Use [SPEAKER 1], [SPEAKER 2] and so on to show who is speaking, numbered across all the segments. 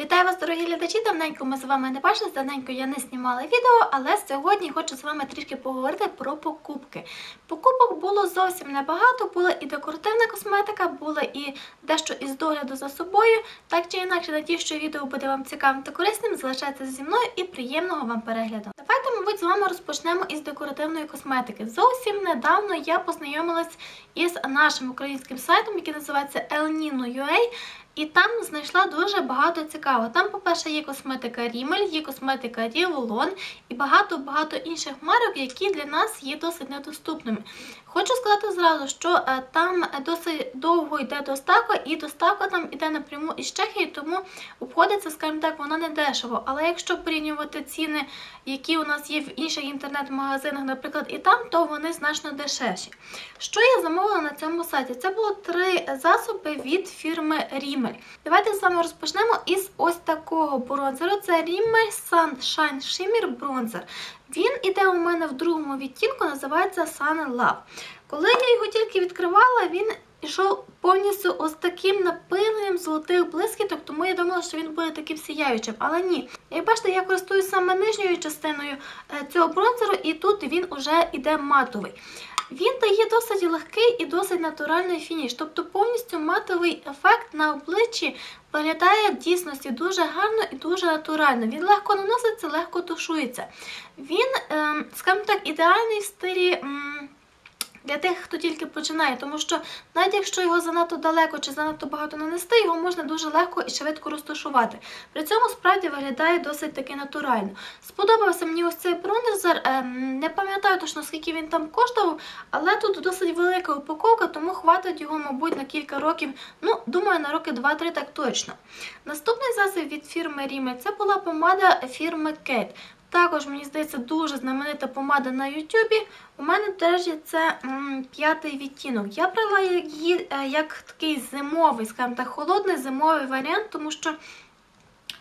[SPEAKER 1] Вітаю вас, дорогі глядачі! Давненько ми з вами не бачили, давненько я не знімала відео, але сьогодні хочу з вами трішки поговорити про покупки. Покупок було зовсім небагато, була і декоративна косметика, була і дещо із догляду за собою. Так чи інакше, надію, що відео буде вам цікавим та корисним. Залишайтеся зі мною і приємного вам перегляду. Давайте, мабуть, з вами розпочнемо із декоративної косметики. Зовсім недавно я познайомилась із нашим українським сайтом, який називається elnino.ua. І там знайшла дуже багато цікавого. Там, по-перше, є косметика Рімель, є косметика Ріволон і багато-багато інших марок, які для нас є досить недоступними. Хочу сказати зразу, що е, там досить довго йде доставка, і доставка там йде напряму із Чехії, тому обходиться, скажімо так, вона не дешево. Але якщо порівнювати ціни, які у нас є в інших інтернет-магазинах, наприклад, і там, то вони значно дешевші. Що я замовила на цьому сайті? Це було три засоби від фірми Rimmel. Давайте з вами розпочнемо із ось такого бронзеру. Це Rimmel Sunshine Shimmer Bronzer. Він іде у мене в другому відтінку, називається Sun Love. Коли я його тільки відкривала, він йшов повністю ось таким напиленням золотих блискіток, тому я думала, що він буде таким сіяючим. Але ні. Як бачите, я користуюсь саме нижньою частиною е, цього бронзеру, і тут він уже йде матовий. Він дає досить легкий і досить натуральний фініш, тобто повністю матовий ефект на обличчі виглядає в дійсності дуже гарно і дуже натурально. Він легко наноситься, легко тушується. Він, ем, скажімо так, ідеальний в стилі для тих, хто тільки починає, тому що навіть якщо його занадто далеко чи занадто багато нанести, його можна дуже легко і швидко розташувати. При цьому справді виглядає досить таки натурально. Сподобався мені ось цей бронзер, ем, не пам'ятаю точно, скільки він там коштував, але тут досить велика упаковка, тому хватить його, мабуть, на кілька років. Ну, думаю, на роки 2-3 так точно. Наступний засіб від фірми Rimmel це була помада фірми Kate. Також, мені здається, дуже знаменита помада на Ютубі. У мене теж це м, п'ятий відтінок. Я брала її е, як такий зимовий, скажімо так, холодний зимовий варіант, тому що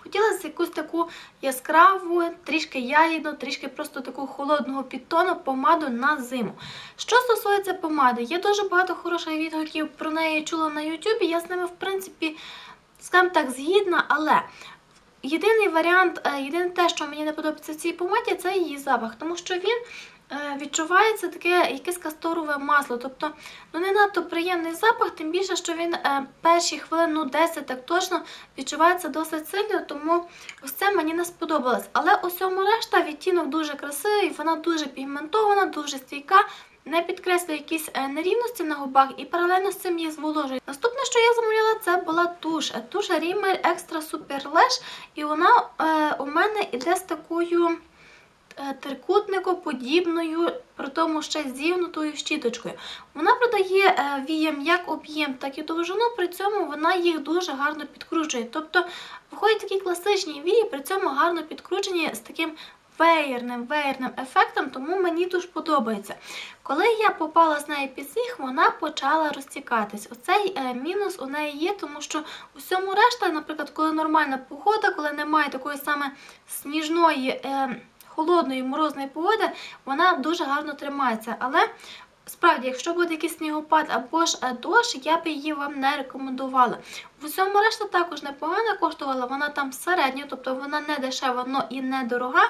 [SPEAKER 1] хотілося якусь таку яскраву, трішки ягідну, трішки просто таку холодного підтону помаду на зиму. Що стосується помади, є дуже багато хороших відгуків про неї чула на Ютубі. Я з ними, в принципі, скажімо так, згідна, але Єдиний варіант, е, єдине те, що мені не подобається в цій помаді, це її запах, тому що він е, відчувається таке якесь касторове масло. Тобто ну не надто приємний запах, тим більше, що він е, перші хвилин, ну 10 так точно відчувається досить сильно, тому ось це мені не сподобалось. Але усьому решта відтінок дуже красивий, вона дуже пігментована, дуже стійка не підкреслює якісь е, нерівності на губах і паралельно з цим їх зволожує. Наступне, що я замовляла, це була туш. Туш Rimmel Extra Super Lash, і вона е, у мене іде з такою е, трикутникоподібною, при тому ще зігнутою щіточкою. Вона продає е, віям як об'єм, так і довжину, при цьому вона їх дуже гарно підкручує. Тобто виходять такі класичні вії, при цьому гарно підкручені з таким веєрним веєрним ефектом, тому мені дуже подобається. Коли я попала з нею під сніг, вона почала розтікатись. Оцей е, мінус у неї є, тому що у всьому решта, наприклад, коли нормальна погода, коли немає такої саме сніжної. Е, Холодної морозної погоди вона дуже гарно тримається. Але Справді, якщо буде якийсь снігопад або ж е, дощ, я б її вам не рекомендувала. В усьому решта також непогано коштувала, вона там середня, тобто вона не дешева, але і не дорога.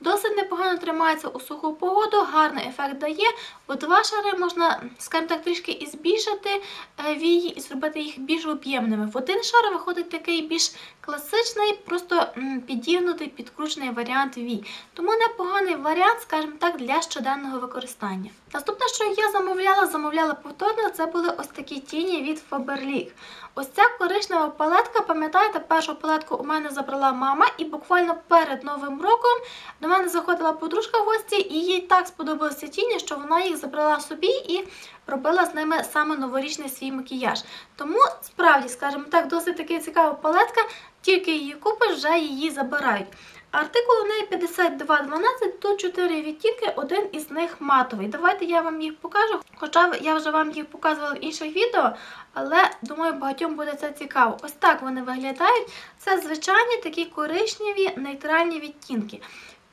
[SPEAKER 1] Досить непогано тримається у суху погоду, гарний ефект дає. Бо два шари можна, скажімо так, трішки і збільшити е, вії і зробити їх більш об'ємними. В один шар виходить такий більш класичний, просто підігнутий, підкручений варіант вій. Тому непоганий варіант, скажімо так, для щоденного використання. Наступне, що я замовляла, замовляла повторно, це були ось такі тіні від Faberlic. Ось ця коричнева палетка, пам'ятаєте, першу палетку у мене забрала мама, і буквально перед Новим роком до мене заходила подружка в гості, і їй так сподобалися тіні, що вона їх забрала собі і робила з ними саме новорічний свій макіяж. Тому, справді, скажімо так, досить таки цікава палетка, тільки її купиш, вже її забирають. Артикул у неї 5212, тут 4 відтінки, один із них матовий. Давайте я вам їх покажу. Хоча я вже вам їх показувала в інших відео, але думаю, багатьом буде це цікаво. Ось так вони виглядають. Це звичайні такі коричневі нейтральні відтінки.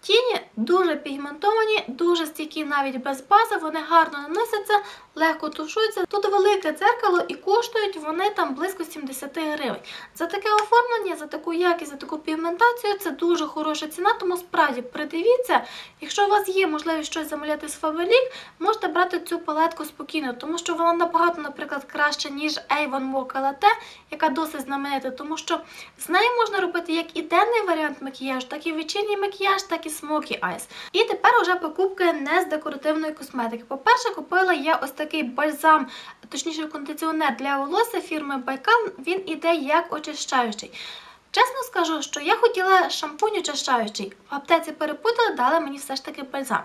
[SPEAKER 1] Тіні дуже пігментовані, дуже стійкі навіть без бази, вони гарно наносяться, легко тушуються. Тут велике дзеркало і коштують вони там близько 70 гривень. За таке оформлення, за таку якість, за таку пігментацію це дуже хороша ціна, тому справді придивіться, якщо у вас є можливість щось замовляти з Faberlic, можете брати цю палетку спокійно, тому що вона набагато, наприклад, краще, ніж Avon Mocha Latte, яка досить знаменита, тому що з нею можна робити як і денний варіант макіяжу, так і вечірній макіяж, так і Smoky Eyes. І тепер уже покупки не з декоративної косметики. По-перше, купила я ось такий бальзам, точніше кондиціонер для волосся фірми Байкал. Він іде як очищаючий. Чесно скажу, що я хотіла шампунь очищаючий. В аптеці перепутали, дали мені все ж таки бальзам.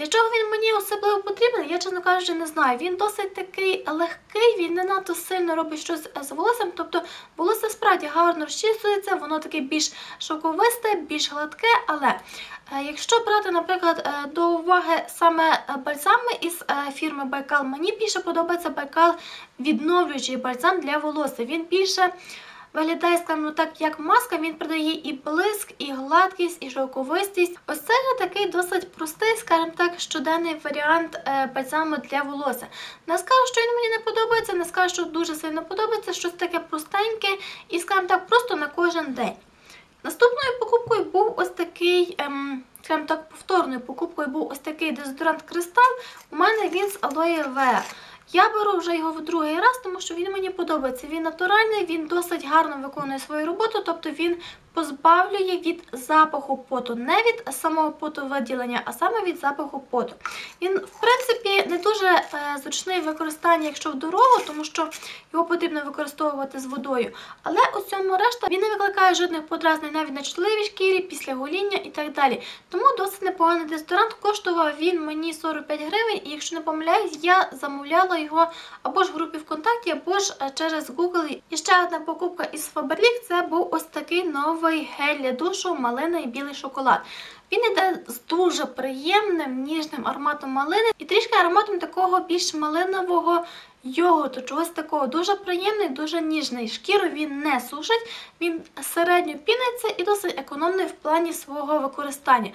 [SPEAKER 1] Для чого він мені особливо потрібен, я, чесно кажучи, не знаю. Він досить такий легкий, він не надто сильно робить щось з волоссям. Тобто волосся справді гарно розчісується, воно таке більш шовковисте, більш гладке. Але е, якщо брати, наприклад, е, до уваги саме е, бальзами із фірми Байкал, мені більше подобається Байкал відновлюючий бальзам для волосся. Він більше виглядає, скажімо так, як маска, він придає і блиск, і гладкість, і шовковистість. Ось це вже такий досить простий, скажімо так, щоденний варіант е, бальзаму для волосся. Не скажу, що він мені не подобається, не скажу, що дуже сильно подобається, щось таке простеньке і, скажімо так, просто на кожен день. Наступною покупкою був ось такий, ем, скажімо так, повторною покупкою був ось такий дезодорант Кристал. У мене він з алоє Вера. Я беру вже його в другий раз, тому що він мені подобається. Він натуральний, він досить гарно виконує свою роботу, тобто він позбавлює від запаху поту, не від самого потовиділення, а саме від запаху поту. Він, в принципі, дуже е, зручний в використанні, якщо в дорогу, тому що його потрібно використовувати з водою. Але у цьому решта він не викликає жодних подразнень навіть на чутливій шкірі, після гоління і так далі. Тому досить непоганий дезодорант. Коштував він мені 45 гривень, і якщо не помиляюсь, я замовляла його або ж в групі ВКонтакті, або ж е, через Google. І ще одна покупка із Faberlic – це був ось такий новий гель для душу малина і білий шоколад. Він іде з дуже приємним ніжним ароматом малини і трішки ароматом такого більш малинового йогурту, чогось такого дуже приємний, дуже ніжний. Шкіру він не сушить, він середньо піниться і досить економний в плані свого використання.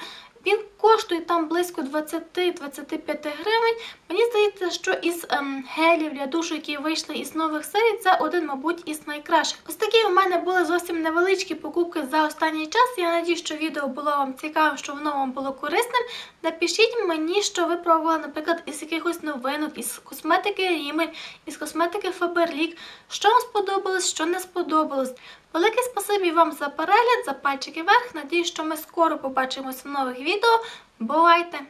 [SPEAKER 1] Він коштує там близько 20-25 гривень. Мені здається, що із ем, гелів для душу, які вийшли із нових серій, це один, мабуть, із найкращих. Ось такі у мене були зовсім невеличкі покупки за останній час. Я надію, що відео було вам цікавим, що воно вам було корисним. Напишіть мені, що ви пробували, наприклад, із якихось новинок, із косметики Рімель, із косметики Фаберлік, що вам сподобалось, що не сподобалось. Велике спасибі вам за перегляд, за пальчики вверх. Надію, що ми скоро побачимося в нових відео. Бувайте!